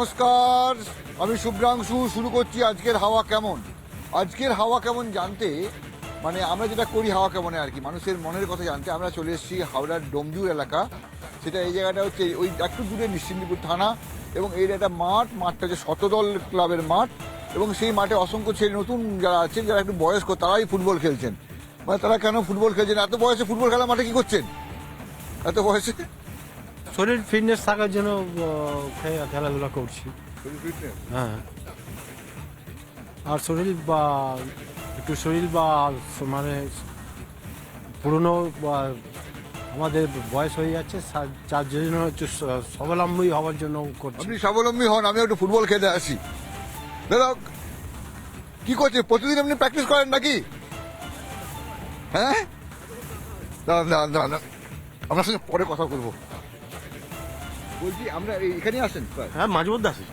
নমস্কার, আমি শুভ্রাংশু, শুরু করছি আজকের হাওয়া কেমন? আজকের হাওয়া কেমন জানতে মানে আমরা যেটা করি হাওয়া কেমনে আর কি, মানুষের মনের কথা জানতে, আমরা চলে এসেছি হাওড়ার ডোমজুর এলাকা। সেটা এই জায়গাটা হচ্ছে ওই একটু দূরে নিশ্চিন্দিপুর থানা এবং এর একটা মাঠ, মাঠটা হচ্ছে শতদল ক্লাবের মাঠ এবং সেই মাঠে অসংখ্য ছেলে নতুন যারা আছেন, যারা একটু বয়স্ক, তারাই ফুটবল খেলছেন। মানে তারা কেন ফুটবল খেলছেন এত বয়সে ফুটবল খেলা মাঠে কি করছেন? এত বয়সে শরীর ফিটনেস থাকার জন্য খেলাধুলা করছি। হ্যাঁ। আর শরীর বা একটু শরীর বা মানে পুরনো বা আমাদের বয়স হয়ে যাচ্ছে যার জন্য একটু স্বাবলম্বী হওয়ার জন্য করছি। আপনি স্বাবলম্বী হন আমি একটু ফুটবল খেলতে আসি। দাদা কি করছে? প্রতিদিন আপনি প্র্যাকটিস করেন নাকি? হ্যাঁ? দাঁড়ান দাঁড়ান দাঁড়ান। আপনার সঙ্গে পরে কথা বলব। বলছি আমরা এখানে আসেন হ্যাঁ মাঝে মধ্যে আসি।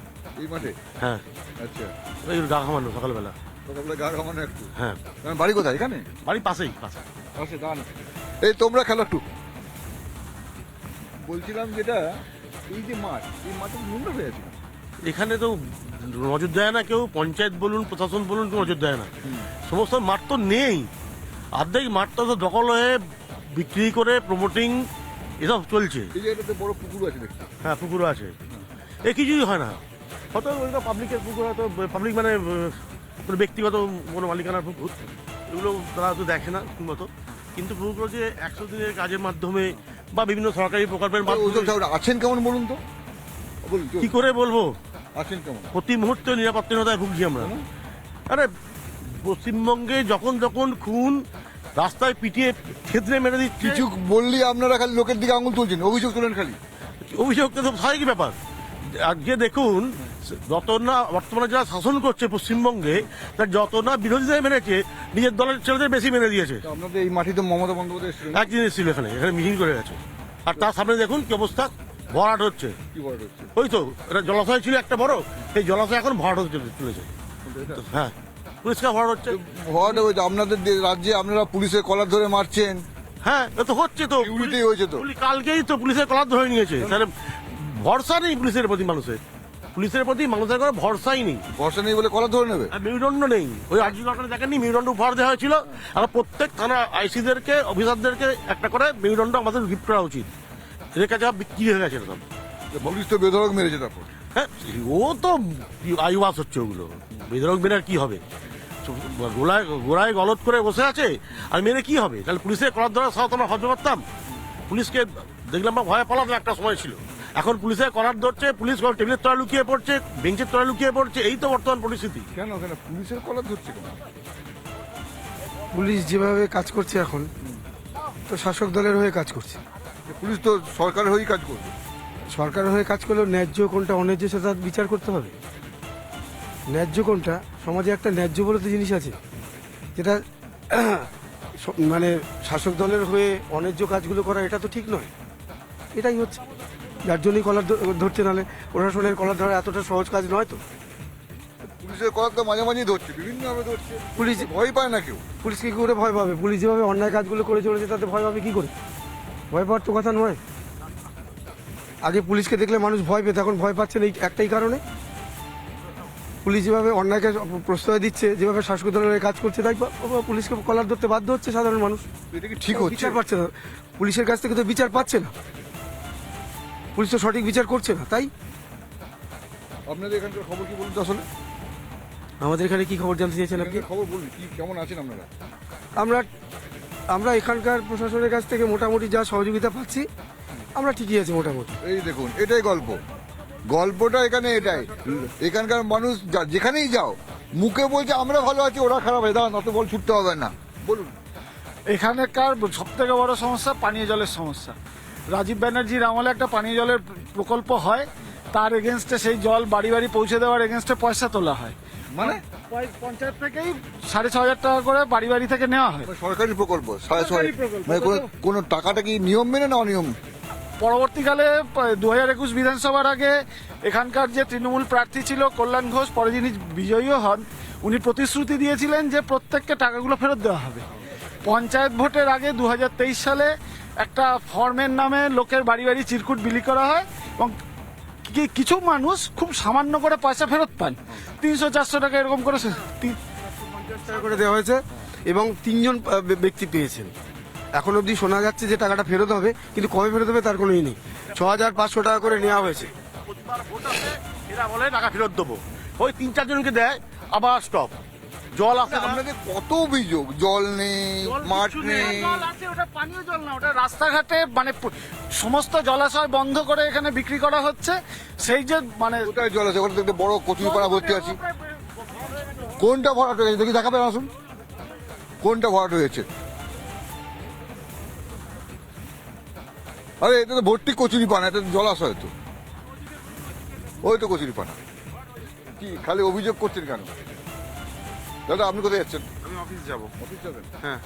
এই মাঠে? হ্যাঁ। আচ্ছা। ওই গা ঘামানো সকালবেলা। সকালবেলা গা ঘামানো একটু। হ্যাঁ। বাড়ি কোথায়? এখানে? বাড়ির পাশেই পাশে। পাশে দাঁড়ান। এই তোমরা খেলো একটু। বলছিলাম যেটা এই যে মাঠ এই মাঠে নোংরা হয়ে আছে? এখানে তো নজর দেয় না কেউ পঞ্চায়েত বলুন প্রশাসন বলুন কেউ নজর দেয় না। সমস্ত মাঠ তো নেই। অর্ধেক মাঠটা তো দখল হয়ে বিক্রি করে প্রমোটিং এসব চলছে। এই বড় পুকুর আছে দেখছি। হ্যাঁ পুকুরও আছে। এ কিছুই হয় না। হয়তো ওইটা পাবলিকের পুকুর হয়তো পাবলিক মানে কোনো ব্যক্তিগত কোনো মালিকানার পুকুর। এগুলো তারা তো দেখে না মতো কিন্তু পুকুরগুলো যে একশো দিনের কাজের মাধ্যমে বা বিভিন্ন সরকারি প্রকল্পের মাধ্যমে ঠাকুর আছেন কেমন বলুন তো। কি করে বলব? আছেন কেমন? প্রতি মুহূর্তে নিরাপত্তাহীনতায় ভুগছি আমরা। আরে পশ্চিমবঙ্গে যখন যখন খুন রাস্তায় পিটিয়ে ক্ষেত্রে মেরে দিচ্ছে। কিছু বললি আপনারা খালি লোকের দিকে আঙুল তুলছেন অভিযোগ তোলেন খালি। অভিযোগ তো স্বাভাবিক ব্যাপার। আজকে দেখুন যত না বর্তমানে যারা শাসন করছে পশ্চিমবঙ্গে তার যত না বিরোধীদের মেনেছে নিজের দলের ছেলেদের বেশি মেনে দিয়েছে। আপনাদের এই মাটিতে মমতা বন্দ্যোপাধ্যায় জিনিস ছিল এখানে এখানে মিটিং করে গেছে। আর তার সামনে দেখুন কি অবস্থা ভরাট হচ্ছে। হচ্ছে? ওই তো এটা জলাশয় ছিল একটা বড় এই জলাশয় এখন ভরাট হতে চলে- চলেছে হ্যাঁ। পরিষ্কার ভরাট হচ্ছে। ভয় হয়েছে আপনাদের রাজ্যে আপনারা পুলিশের কলার ধরে মারছেন। হ্যাঁ তো হচ্ছে তো। ইউনিটি হয়েছে তো। কালকেই তো পুলিশের কলার ধরে নিয়েছে তাহলে ভরসা নেই পুলিশের প্রতি মানুষের। পুলিশের প্রতি মানুষের কোনো ভরসাই নেই। বর্ষা নেই বলে কলার ধরে নেবে? মেরুদণ্ড নেই। ওই আর্জি ঘটনা দেখেননি? মেরুদণ্ড উপহার দেওয়া হয়েছিল। আর প্রত্যেক থানা আইসিদেরকে অফিসারদেরকে একটা করে মেরুদণ্ড আমাদের গিফট করা উচিত। এদের কাছে বিক্রি হয়ে গেছে এরকম পুলিশ তো বেধরক মেরেছে তারপর। হ্যাঁ ও তো আয়ুবাস হচ্ছে ওগুলো। বিধরক মেরে আর কি হবে? গোলায় গোড়ায় গলত করে বসে আছে। আর মেরে কি হবে? তাহলে পুলিশের করার ধরা সাথে আমরা হজম করতাম পুলিশকে দেখলাম আমরা ভয়ে পালাম একটা সময় ছিল। এখন পুলিশের করার ধরছে পুলিশ টেবিলের তলায় লুকিয়ে পড়ছে বেঞ্চের তলায় লুকিয়ে পড়ছে এই তো বর্তমান পরিস্থিতি। কেন? কেন? পুলিশের কলার ধরছে কেন? পুলিশ যেভাবে কাজ করছে এখন তো শাসক দলের হয়ে কাজ করছে। পুলিশ তো সরকারের হয়েই কাজ করবে। সরকারের হয়ে কাজ করলেও ন্যায্য কোনটা অন্যায্য সেটা বিচার করতে হবে। ন্যায্য কোনটা? সমাজে একটা ন্যায্য বলে তো জিনিস আছে। যেটা মানে শাসক দলের হয়ে অন্যায্য কাজগুলো করা এটা তো ঠিক নয়। এটাই হচ্ছে। যার জন্যই কলার ধরছে নাহলে প্রশাসনের কলার ধরা এতটা সহজ কাজ নয় তো। পুলিশের কলার তো মাঝে মাঝেই ধরছে বিভিন্ন ভাবে ধরছে। পুলিশ ভয় পায় না কেউ। পুলিশ কি করে ভয় পাবে? পুলিশ যেভাবে অন্যায় কাজগুলো করে চলেছে তাতে ভয় পাবে কি করে? ভয় পাওয়ার তো কথা নয়। আগে পুলিশকে দেখলে মানুষ ভয় পেত এখন ভয় পাচ্ছে না এই একটাই কারণে। পুলিশ যেভাবে অন্যায়কে প্রশ্রয় দিচ্ছে যেভাবে শাসক দলের কাজ করছে তাই পুলিশকে কলার ধরতে বাধ্য হচ্ছে সাধারণ মানুষ। ঠিক হচ্ছে? বিচার পাচ্ছে না। পুলিশের কাছ থেকে তো বিচার পাচ্ছে না। পুলিশ তো সঠিক বিচার করছে না তাই? আপনাদের এখানকার খবর কি বলুন আসলে? আমাদের এখানে কি খবর জানতে চেয়েছেন আপনি? খবর বলুন কি কেমন আছেন আপনারা? আমরা আমরা এখানকার প্রশাসনের কাছ থেকে মোটামুটি যা সহযোগিতা পাচ্ছি আমরা ঠিকই আছি মোটামুটি। এই দেখুন এটাই গল্প। গল্পটা এখানে এটাই। এখানকার মানুষ যেখানেই যাও মুখে বলছে আমরা ভালো আছি ওরা খারাপ হয়ে দাঁড়ান অত বল ছুটতে হবে না। বলুন। এখানকার সব থেকে বড় সমস্যা? পানীয় জলের সমস্যা। রাজীব ব্যানার্জির আমলে একটা পানীয় জলের প্রকল্প হয় তার এগেনস্টে সেই জল বাড়ি বাড়ি পৌঁছে দেওয়ার এগেনস্টে পয়সা তোলা হয়। মানে? পঞ্চায়েত থেকেই সাড়ে ছ হাজার টাকা করে বাড়ি বাড়ি থেকে নেওয়া হয়। সরকারি প্রকল্প সাড়ে সরকারি প্রকল্প, মানে কোনো টাকাটা কি নিয়ম মেনে না অনিয়ম পরবর্তীকালে দু হাজার একুশ বিধানসভার আগে এখানকার যে তৃণমূল প্রার্থী ছিল কল্যাণ ঘোষ, পরে যিনি বিজয়ীও হন, উনি প্রতিশ্রুতি দিয়েছিলেন যে প্রত্যেককে টাকাগুলো ফেরত দেওয়া হবে। পঞ্চায়েত ভোটের আগে দু হাজার তেইশ সালে একটা ফর্মের নামে লোকের বাড়ি বাড়ি চিরকুট বিলি করা হয় এবং কিছু মানুষ খুব সামান্য করে পয়সা ফেরত পান। তিনশো, চারশো টাকা এরকম করে পঞ্চাশ টাকা করে দেওয়া হয়েছে এবং তিনজন ব্যক্তি পেয়েছেন। এখন অবধি শোনা যাচ্ছে যে টাকাটা ফেরত হবে কিন্তু কবে ফেরত হবে তার কোনো ই নেই। ছ হাজার পাঁচশো টাকা করে নেওয়া হয়েছে। প্রতিবার ভোট আসে, এরা বলে টাকা ফেরত দেবো। ওই তিন চারজনকে দেয় আবার স্টপ জল আসে না। আপনাদের কত অভিযোগ? জল নেই মাঠ নেই। জল আছে, ওটা পানীয় জল না ওটা রাস্তাঘাটে মানে সমস্ত জলাশয় বন্ধ করে এখানে বিক্রি করা হচ্ছে। সেই যে মানে কোথায় জল আছে? ওখানে তো বড় কচুরি পাড়া ভর্তি আছি। কোনটা ভরাট হয়েছে? দেখি দেখাবেন আসুন। কোনটা ভরাট হয়েছে? আরে এটা তো ভর্তি কচুরি পানা এটা তো জলাশয় তো। ওই তো কচুরি পানা। কি খালি অভিযোগ করছেন কেন? দাদা আপনি কোথায় যাচ্ছেন? আমি অফিস যাব। অফিস যাবেন? হ্যাঁ।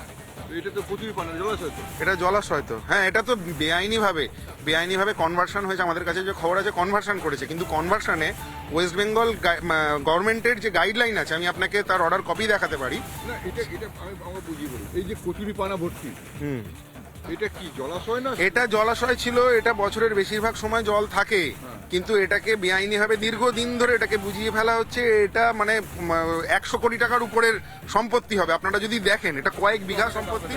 এটা তো কচুরি পানা জলাশয় তো? এটা জলাশয় তো। হ্যাঁ এটা তো বেআইনি ভাবে বেআইনি ভাবে কনভার্সন হয়েছে। আমাদের কাছে যে খবর আছে কনভার্সন করেছে। কিন্তু কনভার্সনে ওয়েস্ট বেঙ্গল গভর্নমেন্টের যে গাইডলাইন আছে আমি আপনাকে তার অর্ডার কপি দেখাতে পারি। না এটা এটা আমি বুঝিয়ে বলি। এই যে কচুরি পানা ভর্তি হুম। এটা কি জলাশয় না? এটা জলাশয় ছিল এটা বছরের বেশিরভাগ সময় জল থাকে। কিন্তু এটাকে বেআইনি ভাবে দীর্ঘদিন ধরে এটাকে বুঝিয়ে ফেলা হচ্ছে এটা মানে একশো কোটি টাকার উপরের সম্পত্তি হবে। আপনারা যদি দেখেন এটা কয়েক বিঘা সম্পত্তি।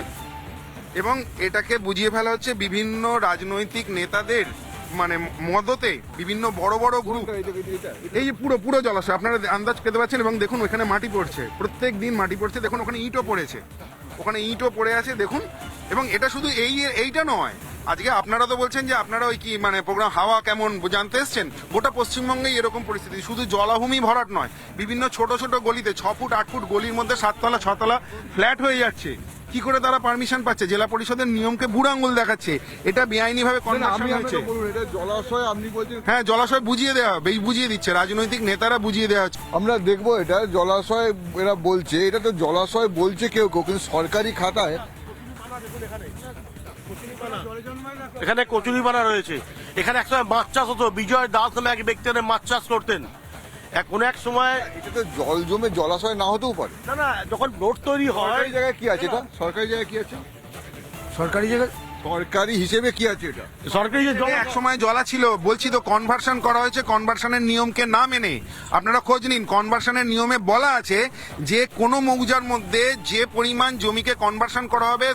এবং এটাকে বুঝিয়ে ফেলা হচ্ছে বিভিন্ন রাজনৈতিক নেতাদের মানে মদতে বিভিন্ন বড় বড় গ্রুপ এই যে পুরো পুরো জলাশয় আপনারা আন্দাজ পেতে পারছেন এবং দেখুন ওখানে মাটি পড়ছে। প্রত্যেক দিন মাটি পড়ছে। দেখুন ওখানে ইটও পড়েছে। ওখানে ইটও পড়ে আছে। দেখুন এবং এটা শুধু এই এইটা নয়। আজকে আপনারা তো বলছেন যে আপনারা ওই কি মানে প্রোগ্রাম হাওয়া কেমন জানতে এসছেন? গোটা পশ্চিমবঙ্গেই এরকম পরিস্থিতি। শুধু জলাভূমি ভরাট নয় বিভিন্ন ছোট ছোট গলিতে ছ ফুট আট ফুট গলির মধ্যে সাততলা ছতলা ফ্ল্যাট হয়ে যাচ্ছে। কি করে তারা পারমিশন পাচ্ছে? জেলা পরিষদের নিয়মকে বুড়ো আঙুল দেখাচ্ছে। এটা বেআইনি ভাবে জলাশয় আপনি বলছেন হ্যাঁ জলাশয় বুঝিয়ে দেওয়া হবে এই বুঝিয়ে দিচ্ছে। রাজনৈতিক নেতারা বুঝিয়ে দেওয়া হচ্ছে। আমরা দেখব এটা জলাশয় এরা বলছে এটা তো জলাশয় বলছে কেউ কেউ কিন্তু সরকারি খাতায় এখানে কচুরিপানা রয়েছে। এখানে এক সময় মাছ চাষ হতো। বিজয় দাস নামে এক ব্যক্তি মাছ চাষ করতেন। এখন এক সময় এটা তো জল জমে জলাশয় না হতেও পারে। না না যখন রোড তৈরি হয় জায়গায় কি আছে এটা? সরকারি জায়গায় কি আছে? সরকারি জায়গায় সরকারি হিসেবে কি আছে এটা? সরকারি যে এক সময় জলা ছিল বলছি তো কনভার্সন করা হয়েছে কনভার্সনের নিয়মকে না মেনে। আপনারা খোঁজ নিন কনভার্সনের নিয়মে বলা আছে যে কোনো মৌজার মধ্যে যে পরিমাণ জমিকে কনভার্সন করা হবে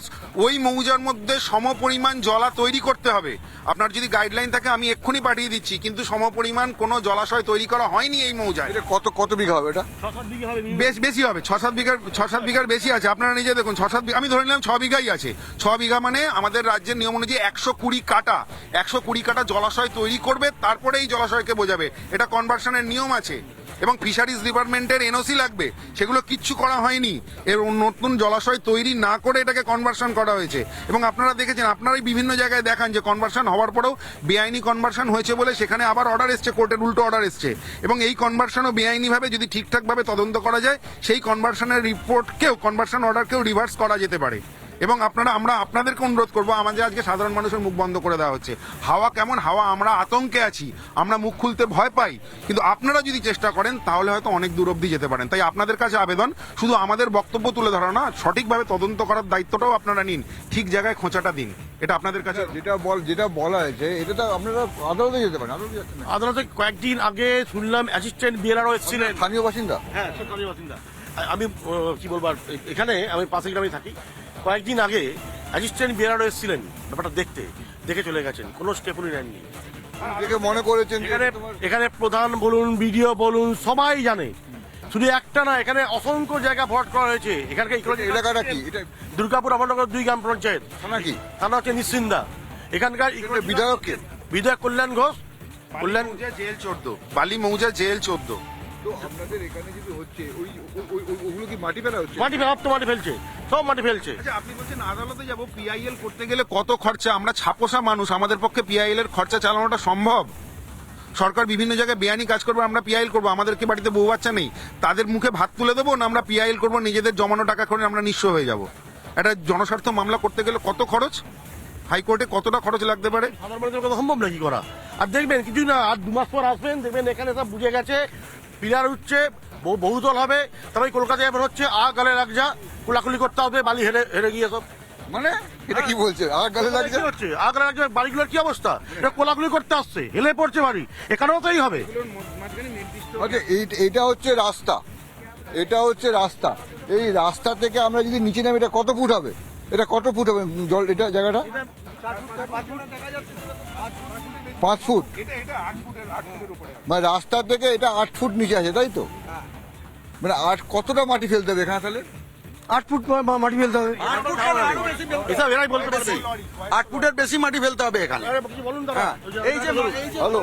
ওই মৌজার মধ্যে সম পরিমাণ জলা তৈরি করতে হবে। আপনার যদি গাইডলাইন থাকে আমি এক্ষুনি পাঠিয়ে দিচ্ছি কিন্তু সম পরিমাণ কোনো জলাশয় তৈরি করা হয়নি এই মৌজায়। এটা কত কত বিঘা হবে এটা? বিঘা বেশ বেশি হবে ছ সাত বিঘার ছ সাত বিঘার বেশি আছে। আপনারা নিজে দেখুন ছ সাত বিঘা আমি ধরে নিলাম ছ বিঘাই আছে। ছ বিঘা মানে আমাদের রাজ্যের নিয়ম অনুযায়ী একশো কুড়ি কাটা, একশো কুড়ি কাটা জলাশয় তৈরি করবে তারপরে এই জলাশয়কে বোঝাবে। এটা কনভার্সনের নিয়ম আছে। এবং ফিশারিজ ডিপার্টমেন্টের এনওসি লাগবে। সেগুলো কিচ্ছু করা হয়নি। এর নতুন জলাশয় তৈরি না করে এটাকে কনভার্সন করা হয়েছে। এবং আপনারা দেখেছেন, আপনারাই বিভিন্ন জায়গায় দেখান যে কনভার্সন হওয়ার পরেও বেআইনি কনভার্সন হয়েছে বলে সেখানে আবার অর্ডার এসছে, কোর্টের উল্টো অর্ডার এসছে। এবং এই কনভার্সনও বেআইনিভাবে যদি ঠিকঠাকভাবে তদন্ত করা যায়, সেই কনভার্সনের রিপোর্টকেও কনভার্সন অর্ডারকেও রিভার্স করা যেতে পারে। এবং আপনারা আমরা আপনাদেরকে অনুরোধ করব আমাদের আজকে সাধারণ মানুষের মুখ বন্ধ করে দেওয়া হচ্ছে। হাওয়া কেমন? হাওয়া আমরা আতঙ্কে আছি। আমরা মুখ খুলতে ভয় পাই। কিন্তু আপনারা যদি চেষ্টা করেন তাহলে হয়তো অনেক দূর অব্দি যেতে পারেন। তাই আপনাদের কাছে আবেদন শুধু আমাদের বক্তব্য তুলে ধরা না সঠিকভাবে তদন্ত করার দায়িত্বটাও আপনারা নিন। ঠিক জায়গায় খোঁচাটা দিন। এটা আপনাদের কাছে যেটা বল যেটা বলা হয়েছে এটা তো আপনারা আদালতে যেতে পারেন। আদালতে কয়েকদিন আগে শুনলাম অ্যাসিস্ট্যান্ট বিএলআরও এসেছিলেন। স্থানীয় বাসিন্দা? হ্যাঁ সরকারি বাসিন্দা। আমি কি বলব আর, এখানে আমি পাশে গ্রামে থাকি। কয়েকদিন আগে অ্যাসিস্ট্যান্ট বিএলআরও এসেছিলেন ব্যাপারটা দেখতে দেখে চলে গেছেন কোনো স্টেপই নেননি। দেখে মনে করেছেন এখানে এখানে প্রধান বলুন বিডিও বলুন সবাই জানে। শুধু একটা না এখানে অসংখ্য জায়গা ভরাট করা হয়েছে। এখানকার এলাকাটা কি? এটা- দুর্গাপুর অমরনগর দুই গ্রাম পঞ্চায়েত। থানা কি? থানা হচ্ছে নিশ্চিন্দা। এখানকার বিধায়ক? বিধায়ক কল্যাণ ঘোষ। কল্যাণ জেল চোদ্দ। বালি মৌজা জেল চোদ্দ। তো আপনাদের এখানে যদি হচ্ছে ওই ওগুলো কি মাটি ফেলা হচ্ছে? মাটি সব তো মাটি ফেলছে সব মাটি ফেলছে। আচ্ছা আপনি বলছেন আদালতে যাব পিআইএল করতে গেলে কত খরচা? আমরা ছাপোসা মানুষ আমাদের পক্ষে পিআইএল এর খরচা চালানোটা সম্ভব? সরকার বিভিন্ন জায়গায় বেআইনি কাজ করবে আমরা পিআইএল করব। আমাদেরকে বাড়িতে বউ বাচ্চা নেই? তাদের মুখে ভাত তুলে দেবো না আমরা পিআইএল করব? নিজেদের জমানো টাকা করে আমরা নিঃস্ব হয়ে যাব। একটা জনস্বার্থ মামলা করতে গেলে কত খরচ? হাইকোর্টে কতটা খরচ লাগতে পারে? সাধারণ মানুষের কথা সম্ভব নাকি করা? আর দেখবেন কিছু না আর দু মাস পর আসবেন দেখবেন এখানে সব বুঝে গেছে পিলার উঠছে বহু- বহুতল হবে। তবে কলকাতায় এবার হচ্ছে আ গালে রাখ যা কুলাকুলি করতে হবে বালি হেরে হেরে গিয়ে সব। মানে? এটা কি বলছে? আর গালে লাগছে হচ্ছে? আগ্রা রাজ্যের বাড়িগুলোর কি অবস্থা? এটা কোলাগুলি করতে আসছে হেলে পড়ছে বাড়ি। এখানেও তাই হবে। আচ্ছা এই- এটা হচ্ছে রাস্তা। এটা হচ্ছে রাস্তা। এই রাস্তা থেকে আমরা যদি নিচে নামি এটা কত ফুট হবে? এটা কত ফুট হবে? জল এটা জায়গাটা? পাঁচ ফুট? মানে রাস্তা থেকে এটা আট ফুট নিচে আছে তাই তো? মানে আট কতটা মাটি ফেলতে হবে এখানে তাহলে? আট ফুট মাটি ফেলতে হবে। এসব এরাই বলতে পারবে। আট ফুটের বেশি মাটি ফেলতে হবে এখানে। আরে কিছু বলুন দাদা। এই যে হ্যালো।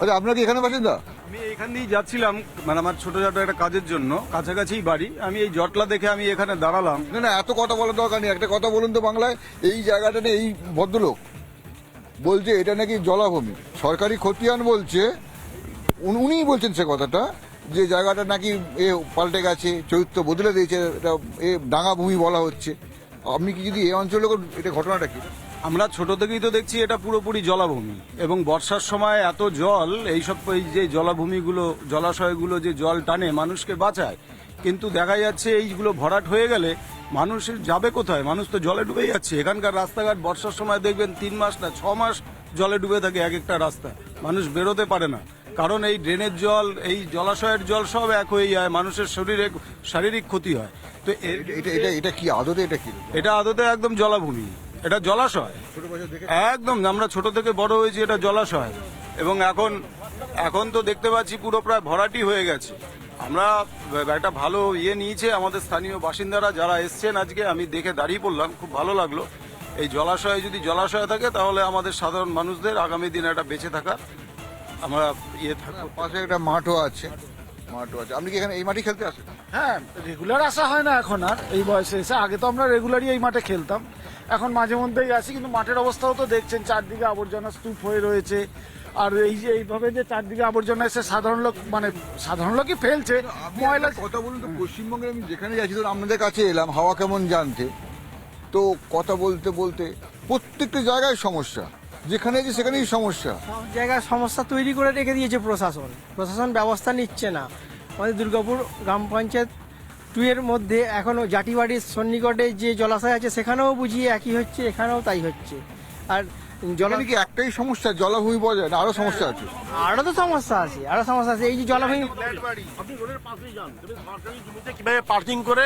আচ্ছা আপনার কি এখানে বাসিন্দা আমি এখান দিয়ে যাচ্ছিলাম মানে আমার ছোটখাটো একটা কাজের জন্য। কাছাকাছি বাড়ি। আমি এই জটলা দেখে আমি এখানে দাঁড়ালাম। না না এত কথা বলার দরকার নেই। একটা কথা বলুন তো বাংলায়। এই জায়গাটা নিয়ে এই ভদ্রলোক। বলছে এটা নাকি জলাভূমি। সরকারি খতিয়ান বলছে, উনি- উনিই বলছেন সে কথাটা, যে জায়গাটা নাকি এ পাল্টে গেছে, চরিত্র বদলে দিয়েছে, এটা এ ডাঙা ভূমি বলা হচ্ছে। আপনি কি যদি এ অঞ্চলে এটা ঘটনাটা কি? আমরা ছোট থেকেই তো দেখছি এটা পুরোপুরি জলাভূমি। এবং বর্ষার সময় এত জল, এইসব এই যে জলাভূমিগুলো, জলাশয়গুলো যে জল টানে, মানুষকে বাঁচায়। কিন্তু দেখা যাচ্ছে এইগুলো ভরাট হয়ে গেলে মানুষের যাবে কোথায়? মানুষ তো জলে ডুবে যাচ্ছে। এখানকার রাস্তাঘাট বর্ষার সময় দেখবেন তিন মাস না ছ মাস জলে ডুবে থাকে এক একটা রাস্তা মানুষ বেরোতে পারে না। কারণ এই ড্রেনের জল এই জলাশয়ের জল সব এক হয়ে যায়। মানুষের শরীরে শারীরিক ক্ষতি হয়। তো এটা এটা এটা কি আদতে এটা কি? এটা আদতে একদম জলাভূমি। এটা জলাশয়। একদম। আমরা ছোট থেকে বড় হয়েছি এটা জলাশয়। এবং এখন এখন তো দেখতে পাচ্ছি পুরো প্রায় ভরাটি হয়ে গেছে। আমরা একটা ভালো ইয়ে নিয়েছে আমাদের স্থানীয় বাসিন্দারা যারা এসছেন আজকে আমি দেখে দাঁড়িয়ে পড়লাম খুব ভালো লাগল। এই জলাশয়ে যদি জলাশয় থাকে তাহলে আমাদের সাধারণ মানুষদের আগামী দিনে একটা বেঁচে থাকা আমরা ইয়ে থাকব। পাশে একটা মাঠও আছে মাঠও আছে। আপনি কি এখানে এই মাটি খেলতে আসেন? হ্যাঁ রেগুলার আসা হয় না এখন আর এই বয়সে এসে। আগে তো আমরা রেগুলারই এই মাঠে খেলতাম। এখন মাঝে মধ্যেই আসি কিন্তু মাঠের অবস্থাও তো দেখছেন চারদিকে আবর্জনা স্তূপ হয়ে রয়েছে। আর এই যে এইভাবে যে চারদিকে আবর্জনা এসে সাধারণ লোক মানে সাধারণ লোকই ফেলছে ময়লা কথা বলুন তো পশ্চিমবঙ্গে আমি যেখানে যাচ্ছি ধরুন আপনাদের কাছে এলাম হাওয়া কেমন জানতে? তো কথা বলতে বলতে প্রত্যেকটা জায়গায় সমস্যা। যেখানে যে সেখানেই সমস্যা। সব জায়গায় সমস্যা তৈরি করে রেখে দিয়েছে প্রশাসন। প্রশাসন ব্যবস্থা নিচ্ছে না। আমাদের দুর্গাপুর গ্রাম পঞ্চায়েত টু এর মধ্যে এখনও জাটিবাড়ির সন্নিকটে যে জলাশয় আছে সেখানেও বুঝিয়ে একই হচ্ছে এখানেও তাই হচ্ছে। আর জল কি একটাই সমস্যা? জলাভূমি যায় না আরও সমস্যা আছে। আরও তো সমস্যা আছে আরও সমস্যা আছে। এই যে জলাভূমি আপনি রোডের পাশেই যান দেখবেন সরকারি জমিতে কীভাবে পার্কিং করে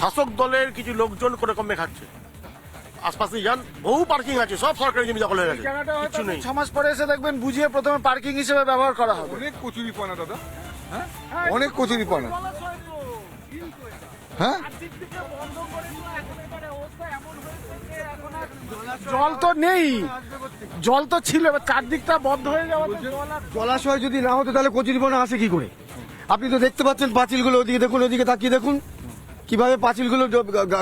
শাসক দলের কিছু লোকজন করে কমে খাচ্ছে? আশপাশে যান বহু পার্কিং আছে সব সরকারি জমি দখল হয়ে গেছে। কিছু নেই। ছ মাস পরে এসে দেখবেন বুঝিয়ে প্রথমে পার্কিং হিসেবে ব্যবহার করা হবে। অনেক কচুরি পানা দাদা। হ্যাঁ? অনেক কচুরি পানা। হ্যাঁ জল তো নেই। জল তো ছিল, এবার চারদিকটা বন্ধ হয়ে যাওয়া জলাশয় যদি না হতো, তাহলে কচুরিপানা আসে কি করে? আপনি তো দেখতে পাচ্ছেন পাঁচিলগুলো ওদিকে দেখুন, ওদিকে তাকিয়ে দেখুন। কীভাবে পাঁচিলগুলো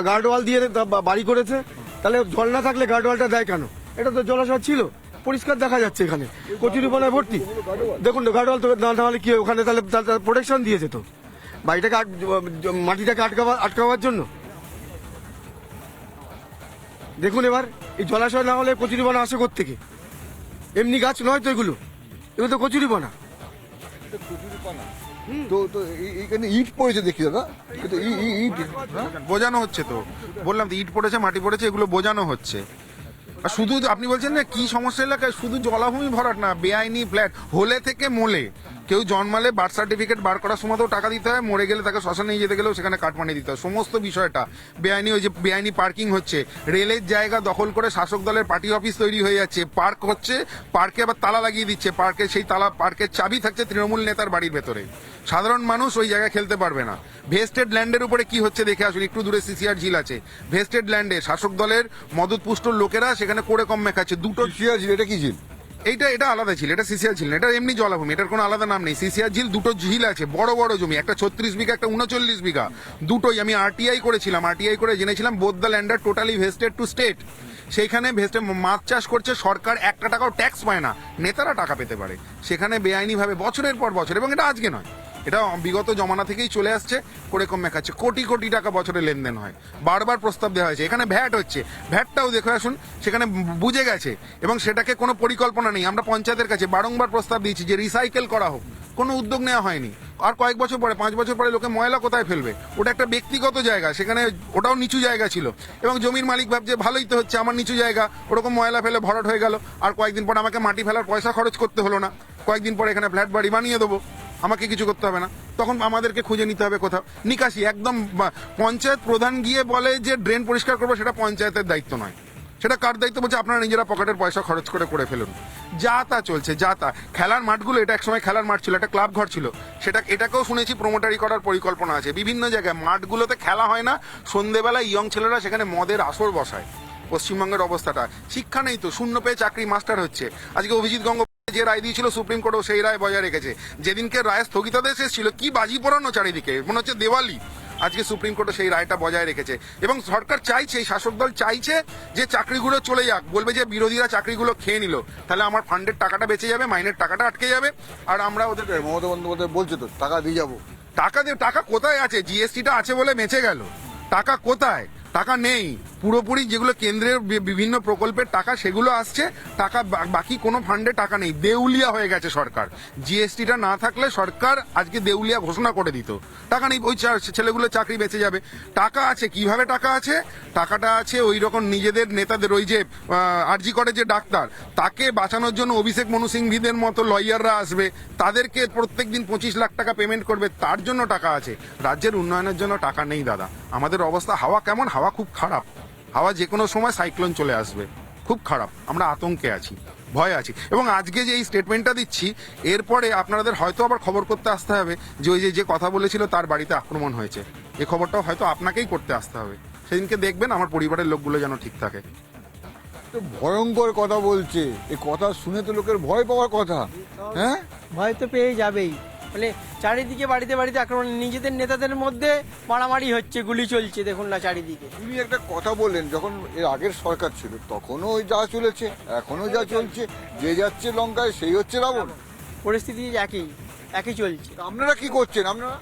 গার্ডওয়াল দিয়ে বাড়ি করেছে। তাহলে জল না থাকলে গার্ডওয়ালটা দেয় কেন? এটা তো জলাশয় ছিল। পরিষ্কার দেখা যাচ্ছে এখানে। কচুরিপানায় ভর্তি। দেখুন গার্ডওয়াল তো না তাহলে কি ওখানে তাহলে প্রোটেকশন দিয়েছে তো। বাড়িটাকে মাটিটাকে আটকাবার আটকাবার জন্য? দেখুন এবার এই জলাশয় না হলে কচুরিপানা আসে থেকে এমনি গাছ নয় তো এগুলো। এগুলো তো কচুরিপানা তো তো এই- ইট পড়েছে দেখি দাদা। কিন্তু ই- ই- ইট। হ্যাঁ? বোঝানো হচ্ছে তো। বললাম তো ইট পড়েছে মাটি পড়েছে এগুলো বোঝানো হচ্ছে। আর শুধু আপনি বলছেন না কি সমস্যা এলাকায়? শুধু জলাভূমি ভরাট না বেআইনি ফ্ল্যাট হলে থেকে মোলে। কেউ জন্মালে বার্থ সার্টিফিকেট বার করার সময়তেও টাকা দিতে হয়, মরে গেলে তাকে শ্মশানে নিয়ে যেতে গেলেও সেখানে কাটমানি দিতে হয়। সমস্ত বিষয়টা, বেআইনি ওই যে, বেআইনি পার্কিং হচ্ছে, রেলের জায়গা দখল করে শাসক দলের পার্টি অফিস তৈরি হয়ে যাচ্ছে পার্ক হচ্ছে পার্কে আবার তালা লাগিয়ে দিচ্ছে পার্কে সেই তালা পার্কের চাবি থাকছে তৃণমূল নেতার বাড়ির ভেতরে। সাধারণ মানুষ ওই জায়গায় খেলতে পারবে না। ভেস্টেড ল্যান্ডের উপরে কি হচ্ছে দেখে আসুন, একটু দূরে সিসিআর ঝিল আছে। ভেস্টেড ল্যান্ডে শাসক দলের মদতপুষ্ট লোকেরা সেখানে করে কম মেখাচ্ছে দুটো ঝিল, এটা কি ঝিল? এইটা, এটা আলাদা ছিল এটা ঝিল না, এটা এমনি জলাভূমি, এটার কোনো আলাদা নাম নেই। সিসিআর ঝিল দুটো ঝিল আছে, বড় বড় জমি, একটা ছত্রিশ বিঘা, একটা উনচল্লিশ বিঘা। দুটোই আমি আরটিআই করেছিলাম আরটিআই করে জেনেছিলাম বোধ the lander totally vested to state সেইখানে ভেস্টে মাছ চাষ করছে সরকার, একটা টাকাও ট্যাক্স পায় না, নেতারা টাকা পেতে পারে। সেখানে বেআইনিভাবে বছরের পর বছর, এবং এটা আজকে নয়। এটা বিগত জমানা থেকেই চলে আসছে, করে কম মেখাচ্ছে কোটি কোটি টাকা বছরে লেনদেন হয়। বারবার প্রস্তাব দেওয়া হয়েছে। এখানে ভ্যাট হচ্ছে। ভ্যাটটাও দেখে আসুন, সেখানে বুঝে গেছে। এবং সেটাকে কোনো পরিকল্পনা নেই। আমরা পঞ্চায়েতের কাছে বারংবার প্রস্তাব দিয়েছি যে রিসাইকেল করা হোক। কোনো উদ্যোগ নেওয়া হয়নি। আর কয়েক বছর পরে, পাঁচ বছর পরে লোকে ময়লা কোথায় ফেলবে? ওটা একটা ব্যক্তিগত জায়গা। সেখানে ওটাও নিচু জায়গা ছিল। এবং জমির মালিক ভাবছে, ভালোই তো হচ্ছে, আমার নিচু জায়গা। ওরকম ময়লা ফেলে ভরাট হয়ে গেল। আর কয়েকদিন পর আমাকে মাটি ফেলার পয়সা খরচ করতে হলো না। কয়েকদিন পর এখানে ফ্ল্যাট বাড়ি বানিয়ে দেবো। আমাকে কিছু করতে হবে না। তখন আমাদেরকে খুঁজে নিতে হবে কোথাও। নিকাশি, একদম পঞ্চায়েত প্রধান গিয়ে বলে যে ড্রেন পরিষ্কার করব, সেটা পঞ্চায়েতের দায়িত্ব নয়। সেটা কার দায়িত্ব বলছে, আপনারা নিজেরা পকেটের পয়সা খরচ করে করে ফেলুন। যা তা চলছে, যা তা। খেলার মাঠগুলো, এটা একসময় খেলার মাঠ ছিল, একটা ক্লাব ঘর ছিল। সেটা, এটাকেও শুনেছি প্রমোটারি করার পরিকল্পনা আছে। বিভিন্ন জায়গায় মাঠগুলোতে খেলা হয় না, সন্ধেবেলায় ইয়ং ছেলেরা সেখানে মদের আসর বসায়। পশ্চিমবঙ্গের অবস্থাটা। শিক্ষা নেই তো, শূন্য পেয়ে চাকরি মাস্টার হচ্ছে। আজকে অভিজিৎ গঙ্গোপাধ্যায় যে রায় দিয়েছিল সুপ্রিম কোর্টও সেই রায় বজায় রেখেছে। যেদিনকে রায় স্থগিতাদেশ এসেছিল কি বাজি পড়ানো চারিদিকে? মনে হচ্ছে দেওয়ালি। আজকে সুপ্রিম কোর্টও সেই রায়টা বজায় রেখেছে। এবং সরকার চাইছে এই শাসক দল চাইছে যে চাকরিগুলো চলে যাক। বলবে যে বিরোধীরা চাকরিগুলো খেয়ে নিল। তাহলে আমার ফান্ডের টাকাটা বেঁচে যাবে মাইনের টাকাটা আটকে যাবে। আর আমরা ওদের মমতা বন্দ্যোপাধ্যায় বলছে তো টাকা দিয়ে যাব। টাকা দিয়ে টাকা কোথায় আছে? জিএসটিটা আছে বলে বেঁচে গেল। টাকা কোথায়? টাকা নেই। পুরোপুরি যেগুলো কেন্দ্রের বিভিন্ন প্রকল্পের টাকা, সেগুলো আসছে। টাকা বাকি কোনো ফান্ডে টাকা নেই। দেউলিয়া হয়ে গেছে সরকার। জিএসটিটা না থাকলে সরকার আজকে দেউলিয়া ঘোষণা করে দিত। টাকা নেই, ওই ছেলেগুলো চাকরি বেঁচে যাবে। টাকা আছে, কীভাবে টাকা আছে? টাকাটা আছে ওই রকম নিজেদের, নেতাদের, ওই যে আরজি করে যে ডাক্তার, তাকে বাঁচানোর জন্য অভিষেক মনু সিংভিদের মতো লয়াররা আসবে। তাদেরকে প্রত্যেক দিন পঁচিশ লাখ টাকা পেমেন্ট করবে। তার জন্য টাকা আছে। রাজ্যের উন্নয়নের জন্য টাকা নেই, দাদা। আমাদের অবস্থা হাওয়া কেমন? হাওয়া খুব খারাপ। হাওয়া যে কোনো সময় সাইক্লোন চলে আসবে। খুব খারাপ আমরা আতঙ্কে আছি ভয় আছি। এবং আজকে যে এই স্টেটমেন্টটা দিচ্ছি এরপরে আপনাদের হয়তো আবার খবর করতে আসতে হবে যে ওই যে যে কথা বলেছিল তার বাড়িতে আক্রমণ হয়েছে। এই খবরটাও হয়তো আপনাকেই করতে আসতে হবে। সেদিনকে দেখবেন আমার পরিবারের লোকগুলো যেন ঠিক থাকে। তো ভয়ঙ্কর কথা বলছে। এ কথা শুনে তো লোকের ভয় পাওয়ার কথা। হ্যাঁ? ভয় তো পেয়ে যাবেই। মানে চারিদিকে বাড়িতে বাড়িতে আক্রমণ নিজেদের নেতাদের মধ্যে মারামারি হচ্ছে গুলি চলছে দেখুন না চারিদিকে। উনি একটা কথা বললেন যখন এর আগের সরকার ছিল তখনও ওই যা চলেছে এখনও যা চলছে যে যাচ্ছে লঙ্কায় সেই হচ্ছে রাবণ। পরিস্থিতি একই একই চলছে। আপনারা কি করছেন আপনারা?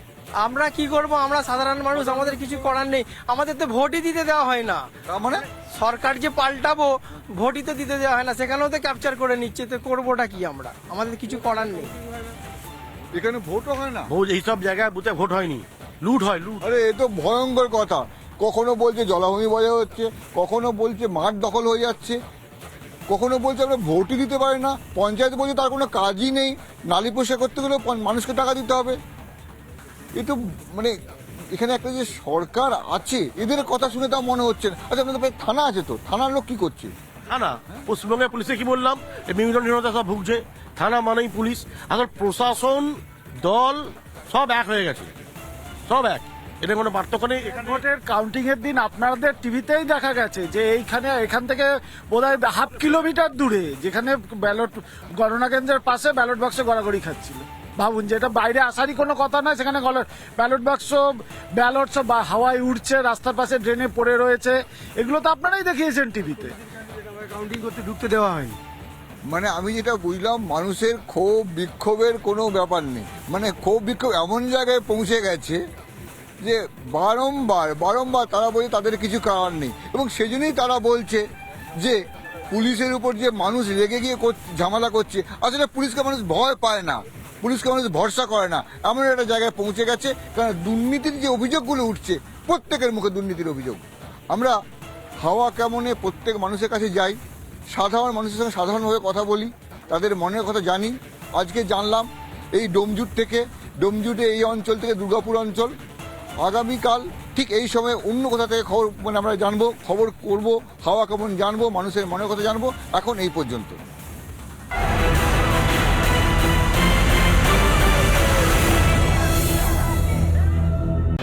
আমরা কি করব? আমরা সাধারণ মানুষ আমাদের কিছু করার নেই। আমাদের তো ভোটই দিতে দেওয়া হয় না। মানে? সরকার যে পাল্টাবো ভোটই তো দিতে দেওয়া হয় না সেখানেও তো ক্যাপচার করে নিচ্ছে তো করবোটা কি আমরা? আমাদের কিছু করার নেই। এখানে ভোটও হয় না। বহু এইসব জায়গায় বুথে ভোট হয়নি। লুট হয় লুট। আরে এ তো ভয়ঙ্কর কথা। কখনো বলছে জলাভূমি বজায় হচ্ছে কখনো বলছে মাঠ দখল হয়ে যাচ্ছে কখনো বলছে আমরা ভোটই দিতে পারি না পঞ্চায়েত বলছে তার কোনো কাজই নেই নালি পোষা করতে গেলে মানুষকে টাকা দিতে হবে। এ তো মানে এখানে একটা যে সরকার আছে এদের কথা শুনে তা মনে হচ্ছে না। আচ্ছা আপনাদের থানা আছে তো? থানার লোক কি করছে? থানা? পশ্চিমবঙ্গের পুলিশে কি বললাম? বিভিন্ন সব ভুগছে। থানা মানেই পুলিশ এখন প্রশাসন দল সব এক হয়ে গেছে। সব এক। এটা কোনো পার্থক্য নেই। ভোটের কাউন্টিং এর দিন আপনাদের টিভিতেই দেখা গেছে যে এইখানে এখান থেকে বোধহয় হাফ কিলোমিটার দূরে যেখানে ব্যালট গণনা কেন্দ্রের পাশে ব্যালট বাক্সে গড়াগড়ি খাচ্ছিল। ভাবুন যে এটা বাইরে আসারই কোনো কথা নয় সেখানে ব্যালট বাক্স ব্যালট সব বা- হাওয়ায় উঠছে রাস্তার পাশে ড্রেনে পড়ে রয়েছে। এগুলো তো আপনারাই দেখিয়েছেন টিভিতে কাউন্টিং করতে ঢুকতে দেওয়া হয়নি। মানে আমি যেটা বুঝলাম, মানুষের ক্ষোভ, বিক্ষোভের কোনো ব্যাপার নেই। মানে ক্ষোভ, বিক্ষোভ এমন জায়গায় পৌঁছে গেছে যে বারংবার বারংবার তারা বলছে তাদের কিছু করার নেই। এবং সেজন্যই তারা বলছে যে পুলিশের উপর যে মানুষ রেগে গিয়ে ঝামেলা করছে আসলে পুলিশকে মানুষ ভয় পায় না। পুলিশকে মানুষ ভরসা করে না। এমন একটা জায়গায় পৌঁছে গেছে, কারণ দুর্নীতির যে অভিযোগগুলো উঠছে, প্রত্যেকের মুখে দুর্নীতির অভিযোগ। আমরা হাওয়া কেমনে প্রত্যেক মানুষের কাছে যাই সাধারণ মানুষের সঙ্গে সাধারণভাবে কথা বলি, তাদের মনের কথা জানি। আজকে জানলাম এই ডোমজুট থেকে, ডোমজুটে এই অঞ্চল থেকে দুর্গাপুর অঞ্চল। আগামীকাল ঠিক এই সময়ে অন্য কোথা থেকে খবর মানে আমরা জানব, খবর করব, হাওয়া কেমন জানব, মানুষের মনের কথা জানব, এখন এই পর্যন্ত।